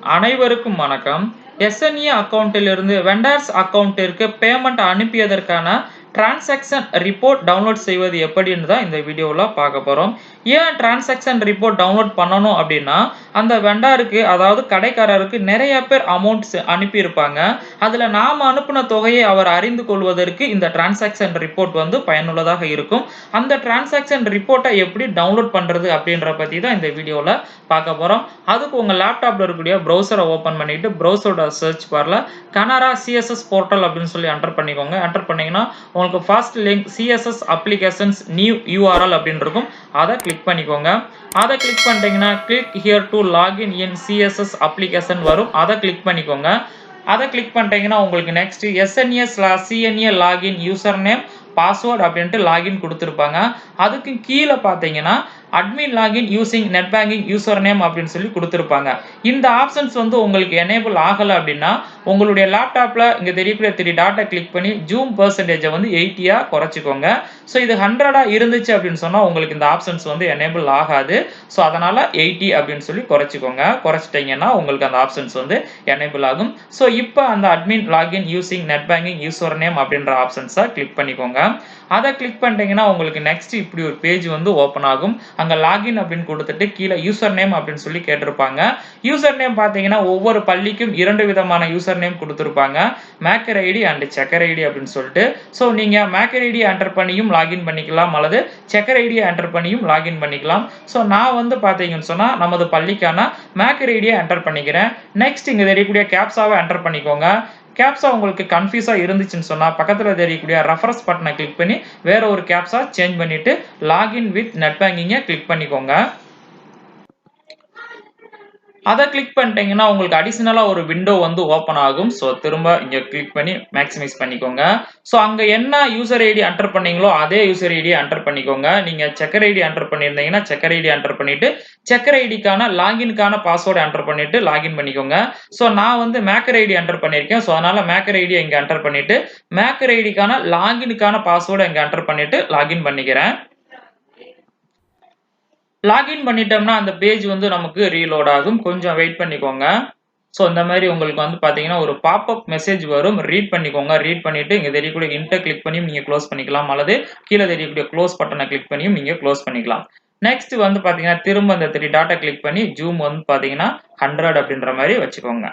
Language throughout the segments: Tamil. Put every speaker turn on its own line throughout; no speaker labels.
அனைவருக்கும் வணக்கம். எஸ்என்ஏ அக்கௌண்ட்டிலிருந்து வெண்டார்ஸ் அக்கௌண்ட்டிற்கு பேமெண்ட் அனுப்பியதற்கான டிரான்சாக்ஷன் ரிப்போர்ட் டவுன்லோட் செய்வது எப்படின்னு தான் இந்த வீடியோவில் பார்க்க போகிறோம் ஏன் டிரான்சாக்ஷன் ரிப்போர்ட் டவுன்லோட் பண்ணணும் அப்படின்னா அந்த வெண்டாருக்கு அதாவது கடைக்காரருக்கு நிறைய பேர் அமௌண்ட்ஸ் அனுப்பியிருப்பாங்க. அதில் நாம் அனுப்பின தொகையை அவர் அறிந்து கொள்வதற்கு இந்த டிரான்சாக்ஷன் ரிப்போர்ட் வந்து பயனுள்ளதாக இருக்கும். அந்த டிரான்சாக்ஷன் ரிப்போர்ட்டை எப்படி டவுன்லோட் பண்ணுறது அப்படின்ற பற்றி தான் இந்த வீடியோவில் பார்க்க போகிறோம் அதுக்கு உங்கள் லேப்டாப்பில் இருக்கக்கூடிய ப்ரௌசரை ஓப்பன் பண்ணிட்டு ப்ரௌசரோட சர்ச் பாரில் கனரா சிஎஸ்எஸ் போர்ட்டல் அப்படின்னு சொல்லி என்டர் பண்ணிக்கோங்க. என்டர் பண்ணீங்கன்னா உங்களுக்கு first link CSS applications new URL அப்படின்னு இருக்கும். அதை கிளிக் பண்ணிக்கோங்க. அதை கிளிக் பண்ணிட்டீங்கன்னா click here to login in CSS application வரும். அதை கிளிக் பண்ணிக்கோங்க. அதை கிளிக் பண்ணிட்டீங்கன்னா உங்களுக்கு next SNA CNA login user name password அப்படின்ட்டு லாகின் கொடுத்துருப்பாங்க. அதுக்கு கீழே பார்த்தீங்கன்னா admin login using net banking user name அப்படின்னு சொல்லி கொடுத்துருப்பாங்க. இந்த ஆப்ஷன்ஸ் வந்து உங்களுக்கு எனேபிள் ஆகலை அப்படின்னா உங்களுடைய லேப்டாப்பில் இங்கே தெரியக்கூடிய த்ரீ டாட்டை கிளிக் பண்ணி ஜூம் பர்சன்டேஜை வந்து எயிட்டியாக குறைச்சிக்கோங்க. ஸோ இது ஹண்ட்ரடாக இருந்துச்சு அப்படின்னு சொன்னால் உங்களுக்கு இந்த ஆப்ஷன்ஸ் வந்து எனேபிள் ஆகாது. ஸோ அதனால் எயிட்டி அப்படின்னு சொல்லி குறைச்சிக்கோங்க. குறைச்சிட்டிங்கன்னா உங்களுக்கு அந்த ஆப்ஷன்ஸ் வந்து எனேபிள் ஆகும். ஸோ இப்போ அந்த admin login using net banking user name அப்படின்ற ஆப்ஷன்ஸை கிளிக் பண்ணிக்கோங்க. அதை கிளிக் பண்ணிட்டீங்கன்னா உங்களுக்கு நெக்ஸ்ட் இப்படி ஒரு பேஜ் வந்து ஓப்பன் ஆகும். அங்கே லாகின் அப்படின்னு கொடுத்துட்டு கீழே யூசர் நேம் அப்படின்னு சொல்லி கேட்டிருப்பாங்க. யூசர் நேம் பார்த்தீங்கன்னா ஒவ்வொரு பள்ளிக்கும் இரண்டு விதமான யூசர் நேம் கொடுத்துருப்பாங்க. Maker ID and checker ID அப்படின்னு சொல்லிட்டு. ஸோ நீங்கள் மேக்கர் ஐடி என்டர் பண்ணியும் லாகின் பண்ணிக்கலாம் அல்லது செக்கர் ஐடியை என்டர் பண்ணியும் லாகின் பண்ணிக்கலாம். ஸோ நான் வந்து பார்த்தீங்கன்னு சொன்னால் நமது பள்ளிக்கான மேக்கர் ஐடியை என்டர் பண்ணிக்கிறேன். நெக்ஸ்ட் இங்கே தெரியக்கூடிய கேப்ஸாவை என்டர் பண்ணிக்கோங்க. கேப்ஸா உங்களுக்கு கன்ஃபியூஸா இருந்துச்சுன்னு சொன்னா பக்கத்துல தெரியக்கூடிய ரெஃபரன்ஸ் பட்டனை கிளிக் பண்ணி வேற ஒரு கேப்ஸா சேஞ்ச் பண்ணிட்டு லாகின் வித் நெட் பேங்கிங்கை கிளிக் பண்ணிக்கோங்க. அதை கிளிக் பண்ணிட்டீங்கன்னா உங்களுக்கு அடிஷ்னலாக ஒரு விண்டோ வந்து ஓப்பன் ஆகும். ஸோ திரும்ப இங்கே கிளிக் பண்ணி மேக்ஸிமைஸ் பண்ணிக்கோங்க. ஸோ அங்கே என்ன யூசர் ஐடி என்டர் பண்ணீங்களோ அதே யூசர் ஐடியை என்டர் பண்ணிக்கோங்க. நீங்கள் செக்கர் ஐடி என்டர் பண்ணியிருந்தீங்கன்னா செக்கர் ஐடி என்டர் பண்ணிட்டு செக்கர் ஐடிக்கான லாகின்கான பாஸ்வேர்டு என்டர் பண்ணிட்டு லாகின் பண்ணிக்கோங்க. ஸோ நான் வந்து மேக்கர் ஐடி என்டர் பண்ணியிருக்கேன். ஸோ அதனால மேக்கர் ஐடியை இங்கே என்டர் பண்ணிட்டு மேக்கர் ஐடிக்கான லாகினுக்கான பாஸ்வேர்டை இங்கே என்டர் பண்ணிட்டு லாகின் பண்ணிக்கிறேன். லாகின் பண்ணிட்டோம்னா அந்த பேஜ் வந்து நமக்கு ரீலோட் ஆகும். கொஞ்சம் வெயிட் பண்ணிக்கோங்க. ஸோ இந்த மாதிரி உங்களுக்கு வந்து பார்த்தீங்கன்னா ஒரு பாப்அப் மெசேஜ் வரும். ரீட் பண்ணிக்கோங்க. ரீட் பண்ணிட்டு இங்கே தெரியக்கூடிய இன்டர் கிளிக் பண்ணியும் நீங்கள் க்ளோஸ் பண்ணிக்கலாம். அல்லது கீழே தெரியக்கூடிய க்ளோஸ் பட்டனை கிளிக் பண்ணியும் நீங்கள் க்ளோஸ் பண்ணிக்கலாம். நெக்ஸ்ட் வந்து பார்த்தீங்கன்னா திரும்ப இந்த த்ரீ டாட்டா கிளிக் பண்ணி ஜூம் வந்து பார்த்தீங்கன்னா ஹண்ட்ரட் அப்படின்ற மாதிரி வச்சுக்கோங்க.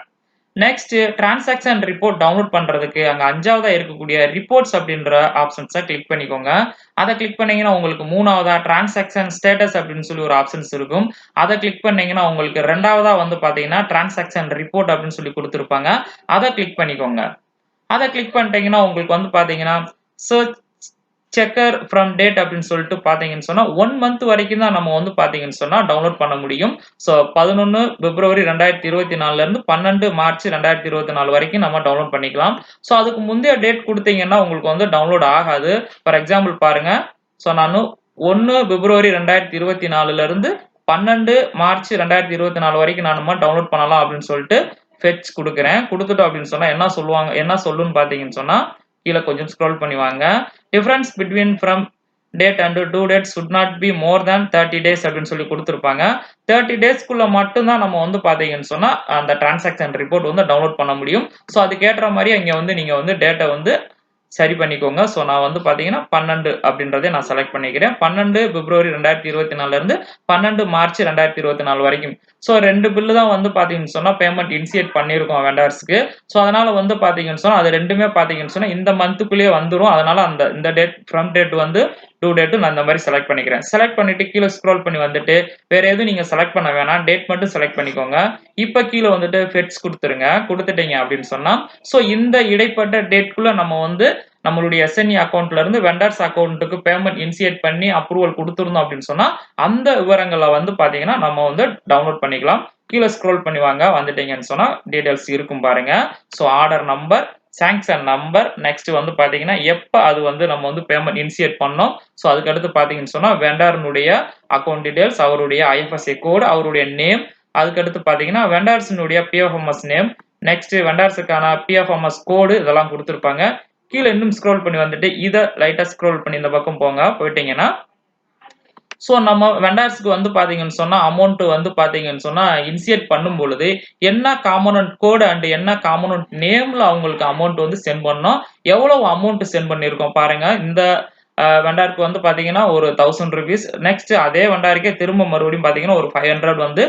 நெக்ஸ்ட் டிரான்சாக்ஷன் ரிப்போர்ட் டவுன்லோட் பண்றதுக்கு அங்க அஞ்சாவதா இருக்கக்கூடிய ரிப்போர்ட்ஸ் அப்படின்ற ஆப்ஷன்ஸை கிளிக் பண்ணிக்கோங்க. அதை கிளிக் பண்ணீங்கன்னா உங்களுக்கு மூணாவதா டிரான்சாக்ஷன் ஸ்டேட்டஸ் அப்படின்னு சொல்லி ஒரு ஆப்ஷன்ஸ் இருக்கும். அதை கிளிக் பண்ணீங்கன்னா உங்களுக்கு ரெண்டாவதா வந்து பாத்தீங்கன்னா டிரான்சாக்ஷன் ரிப்போர்ட் அப்படின்னு சொல்லி கொடுத்துருப்பாங்க. அதை கிளிக் பண்ணிக்கோங்க. அதை கிளிக் பண்ணிட்டீங்கன்னா உங்களுக்கு வந்து பாத்தீங்கன்னா சர்ச் செக்கர் ஃப்ரம் டேட் அப்படின்னு சொல்லிட்டு பார்த்தீங்கன்னு சொன்னால் ஒன் மந்த் வரைக்கும் தான் நம்ம வந்து பார்த்தீங்கன்னு சொன்னால் டவுன்லோட் பண்ண முடியும். ஸோ பதினொன்று பிப்ரவரி ரெண்டாயிரத்தி இருபத்தி நாலுலேருந்து பன்னெண்டு மார்ச் ரெண்டாயிரத்தி இருபத்தி நாலு வரைக்கும் நம்ம டவுன்லோட் பண்ணிக்கலாம். ஸோ அதுக்கு முந்தைய டேட் கொடுத்தீங்கன்னா உங்களுக்கு வந்து டவுன்லோட் ஆகாது. ஃபார் எக்ஸாம்பிள் பாருங்க. ஸோ நான் ஒன்று பிப்ரவரி ரெண்டாயிரத்தி இருபத்தி நாலுலேருந்து பன்னெண்டு மார்ச் ரெண்டாயிரத்தி இருபத்தி நாலு வரைக்கும் நான் டவுன்லோட் பண்ணலாம் அப்படின்னு சொல்லிட்டு ஃபெச் கொடுக்குறேன். கொடுத்துட்டோம் அப்படின்னு சொன்னால் என்ன சொல்லுவாங்க என்ன சொல்லுன்னு பார்த்தீங்கன்னு சொன்னால் கீழே கொஞ்சம் ஸ்க்ரோல் பண்ணி வாங்க. Difference between from date and to date should not be more than thirty days அப்படின்னு சொல்லி கொடுத்துருப்பாங்க. தேர்ட்டி டேஸ்க்குள்ள மட்டும்தான் நம்ம வந்து பார்த்தீங்கன்னு சொன்னால் அந்த டிரான்சாக்ஷன் ரிப்போர்ட் வந்து டவுன்லோட் பண்ண முடியும். ஸோ அதுக்கேற்ற மாதிரி அங்கே வந்து நீங்கள் வந்து டேட்டை வந்து சரி பண்ணிக்கோங்க. ஸோ நான் வந்து பார்த்தீங்கன்னா பன்னெண்டு அப்படின்றதே நான் செலக்ட் பண்ணிக்கிறேன். பன்னெண்டு பிப்ரவரி ரெண்டாயிரத்தி இருபத்தி நாலுலேருந்து பன்னெண்டு மார்ச் ரெண்டாயிரத்தி இருபத்தி நாலு வரைக்கும். ஸோ ரெண்டு பில்லு தான் வந்து பார்த்தீங்கன்னு சொன்னால் பேமெண்ட் இனிஷியேட் பண்ணியிருக்கோம் வெண்டர்ஸ்க்கு ஸோ அதனால் வந்து பார்த்தீங்கன்னு சொன்னால் அது ரெண்டுமே பார்த்தீங்கன்னு சொன்னால் இந்த மந்த்துக்குள்ளேயே வந்துடும் அதனால் அந்த இந்த டேட் ஃப்ரம் டேட் வந்து டூ டேட்டு நான் இந்த மாதிரி செலக்ட் பண்ணிக்கிறேன். செலக்ட் பண்ணிட்டு கீழே ஸ்க்ரோல் பண்ணி வந்துட்டு வேற எதுவும் நீங்கள் செலக்ட் பண்ண வேணாம். டேட் மட்டும் செலக்ட் பண்ணிக்கோங்க. இப்போ கீழே வந்துட்டு ஃபெட்ஸ் கொடுத்துருங்க. கொடுத்துட்டீங்க அப்படின்னு சொன்னால் ஸோ இந்த இடைப்பட்ட டேட்குள்ளே நம்ம வந்து நம்மளுடைய எஸ்என்இ அக்கௌண்ட்ல இருந்து வெண்டர்ஸ் அக்கௌண்ட்டுக்கு பேமெண்ட் இனிஷியேட் பண்ணி அப்ரூவல் கொடுத்துருந்தோம் அப்படின்னு சொன்னா அந்த விவரங்களை வந்து பாத்தீங்கன்னா நம்ம வந்து டவுன்லோட் பண்ணிக்கலாம். கீழே ஸ்க்ரோல் பண்ணி வாங்க. வந்துட்டீங்கன்னு சொன்னா டீடைல்ஸ் இருக்கும் பாருங்க. So order number sanction number next வந்து பார்த்தீங்கன்னா எப்போ அது வந்து நம்ம வந்து பேமெண்ட் இனிஷியேட் பண்ணோம்? ஸோ அதுக்கடுத்து பார்த்தீங்கன்னு சொன்னால் வெண்டாரனுடைய வெண்டார்னுடைய அக்கௌண்ட் டீடைல்ஸ் அவருடைய ஐஎஃப்எஸ்சி கோடு அவருடைய நேம் அதுக்கடுத்து பார்த்தீங்கன்னா வெண்டார்ஸினுடைய பிஎஃப்எம்எஸ் நேம் நெக்ஸ்ட் வெண்டார்ஸுக்கான பிஎஃப்எம்எஸ் கோடு இதெல்லாம் கொடுத்துருப்பாங்க. கீழே இன்னும் ஸ்க்ரோல் பண்ணி வந்துட்டு இதை லைட்டாக ஸ்க்ரோல் பண்ணி இந்த பக்கம் போங்க. போயிட்டீங்கன்னா ஸோ நம்ம வெண்டார்ஸ்க்கு வந்து பார்த்தீங்கன்னு சொன்னா அமௌண்ட் வந்து பார்த்தீங்கன்னு சொன்னால் இனிஷியேட் பண்ணும் பொழுது என்ன காமனன்ட் கோடு அண்ட் என்ன காமனன்ட் நேமில் அவங்களுக்கு அமௌண்ட் வந்து சென்ட் பண்ணோம் எவ்வளோ அமௌண்ட் சென்ட் பண்ணியிருக்கோம் பாருங்கள் இந்த வெண்டாருக்கு வந்து பார்த்தீங்கன்னா ஒரு தௌசண்ட் ருபீஸ் நெக்ஸ்ட் அதே வெண்டாருக்கே திரும்ப மறுபடியும் பார்த்தீங்கன்னா ஒரு ஃபைவ் ஹண்ட்ரட் வந்து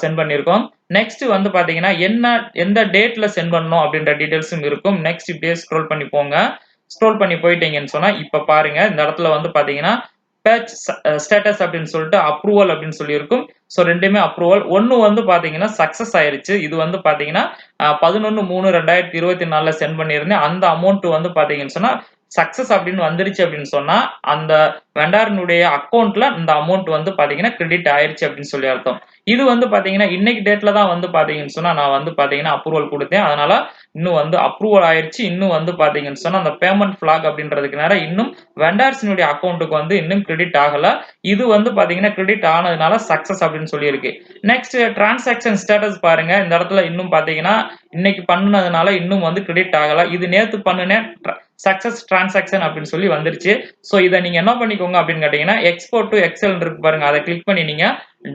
சென்ட் பண்ணியிருக்கோம். நெக்ஸ்ட் வந்து பார்த்தீங்கன்னா என்ன எந்த டேட்ல சென்ட் பண்ணணும் அப்படின்ற டீட்டெயில்ஸும் இருக்கும். நெக்ஸ்ட் இப்படியே ஸ்க்ரோல் பண்ணி போங்க. ஸ்க்ரோல் பண்ணி போயிட்டீங்கன்னு சொன்னால் இப்போ பாருங்க. இந்த இடத்துல வந்து பார்த்தீங்கன்னா பேட்ச் ஸ்டேட்டஸ் uh, அப்படின்னு சொல்லிட்டு அப்ரூவல் அப்படின்னு சொல்லியிருக்கும். ஸோ ரெண்டுமே அப்ரூவல் ஒன்று வந்து பார்த்தீங்கன்னா சக்ஸஸ் ஆயிருச்சு. இது வந்து பார்த்தீங்கன்னா பதினொன்று மூணு ரெண்டாயிரத்தி இருபத்தி நாலில் சென்ட் பண்ணியிருந்தேன். அந்த அமௌண்ட் வந்து பார்த்தீங்கன்னு சொன்னால் சக்ஸஸ் அப்படின்னு வந்துருச்சு அப்படின்னு சொன்னா அந்த வெண்டாரினுடைய அக்கௌண்ட்ல இந்த அமௌண்ட் வந்து பாத்தீங்கன்னா கிரெடிட் ஆயிருச்சு அப்படின்னு சொல்லி அர்த்தம். இது வந்து பாத்தீங்கன்னா இன்னைக்கு டேட்ல தான் வந்து பாத்தீங்கன்னு சொன்னா நான் வந்து பாத்தீங்கன்னா அப்ரூவல் கொடுத்தேன். அதனால இன்னும் வந்து அப்ரூவல் ஆயிடுச்சு இன்னும் வந்து பாத்தீங்கன்னு சொன்னா அந்த பேமெண்ட் ஃபிளாக் அப்படின்றதுக்கு நேரம் இன்னும் வெண்டார்ஸினுடைய அக்கௌண்ட்டுக்கு வந்து இன்னும் கிரெடிட் ஆகல. இது வந்து பாத்தீங்கன்னா கிரெடிட் ஆனதுனால சக்சஸ் அப்படின்னு சொல்லியிருக்கு. நெக்ஸ்ட் டிரான்சாக்ஷன் ஸ்டேட்டஸ் பாருங்க. இந்த இடத்துல இன்னும் பாத்தீங்கன்னா இன்னைக்கு பண்ணினதுனால இன்னும் வந்து கிரெடிட் ஆகல. இது நேத்து பண்ணுனேன் சக்சஸ் டிரான்சாக்ஷன் அப்படின்னு சொல்லி வந்துருச்சு. ஸோ இதை நீங்க என்ன பண்ணிக்கோங்க அப்படின்னு கேட்டீங்கன்னா எக்ஸ்போர்ட் டு எக்ஸல் இருக்கு பாருங்க. அதை கிளிக் பண்ணி நீங்க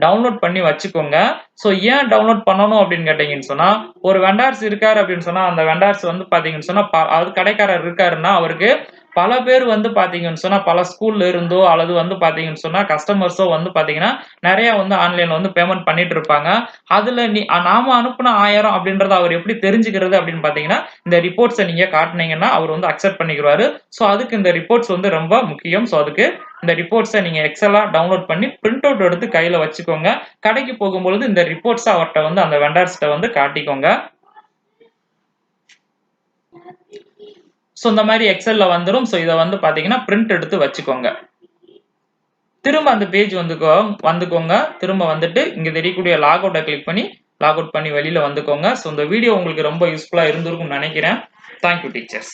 டவுன்லோட் பண்ணி வச்சுக்கோங்க. ஸோ ஏன் டவுன்லோட் பண்ணணும் அப்படின்னு கேட்டீங்கன்னு சொன்னால் ஒரு வெண்டார்ஸ் இருக்காரு அப்படின்னு சொன்னால் அந்த வெண்டார்ஸ் வந்து பார்த்தீங்கன்னு சொன்னால் அது கடைக்காரர் இருக்காருன்னா அவருக்கு பல பேர் வந்து பார்த்தீங்கன்னு சொன்னால் பல ஸ்கூல்ல இருந்தோ அல்லது வந்து பார்த்தீங்கன்னு சொன்னா கஸ்டமர்ஸோ வந்து பார்த்தீங்கன்னா நிறைய வந்து ஆன்லைனில் வந்து பேமெண்ட் பண்ணிட்டு இருப்பாங்க. அதில் நீ நாம அனுப்புன ஆயிரம் அப்படின்றத அவர் எப்படி தெரிஞ்சுக்கிறது அப்படின்னு பார்த்தீங்கன்னா இந்த ரிப்போர்ட்ஸை நீங்கள் காட்டினீங்கன்னா அவர் வந்து அக்செப்ட் பண்ணிக்கிறாரு ஸோ அதுக்கு இந்த ரிப்போர்ட்ஸ் வந்து ரொம்ப முக்கியம். ஸோ அதுக்கு இந்த ரிப்போர்ட்ஸை நீங்கள் எக்ஸலாக டவுன்லோட் பண்ணி பிரிண்ட் அவுட் எடுத்து கையில் வச்சுக்கோங்க. கடைக்கு போகும்பொழுது இந்த ரிப்போர்ட்ஸை அவர்கிட்ட வந்து அந்த வெண்டர்ஸ்கிட்ட வந்து காட்டிக்கோங்க. ஸோ இந்த மாதிரி எக்ஸலில் வந்துடும் ஸோ இதை வந்து பார்த்தீங்கன்னா பிரிண்ட் எடுத்து வச்சுக்கோங்க. திரும்ப அந்த பேஜ் வந்துக்கோ வந்துக்கோங்க. திரும்ப வந்துட்டு இங்கே தெரியக்கூடிய லாக் அவுட்டை கிளிக் பண்ணி லாக் அவுட் பண்ணி வெளியில் வந்துக்கோங்க. ஸோ இந்த வீடியோ உங்களுக்கு ரொம்ப யூஸ்ஃபுல்லாக இருந்திருக்கும்னு நினைக்கிறேன். Thank you teachers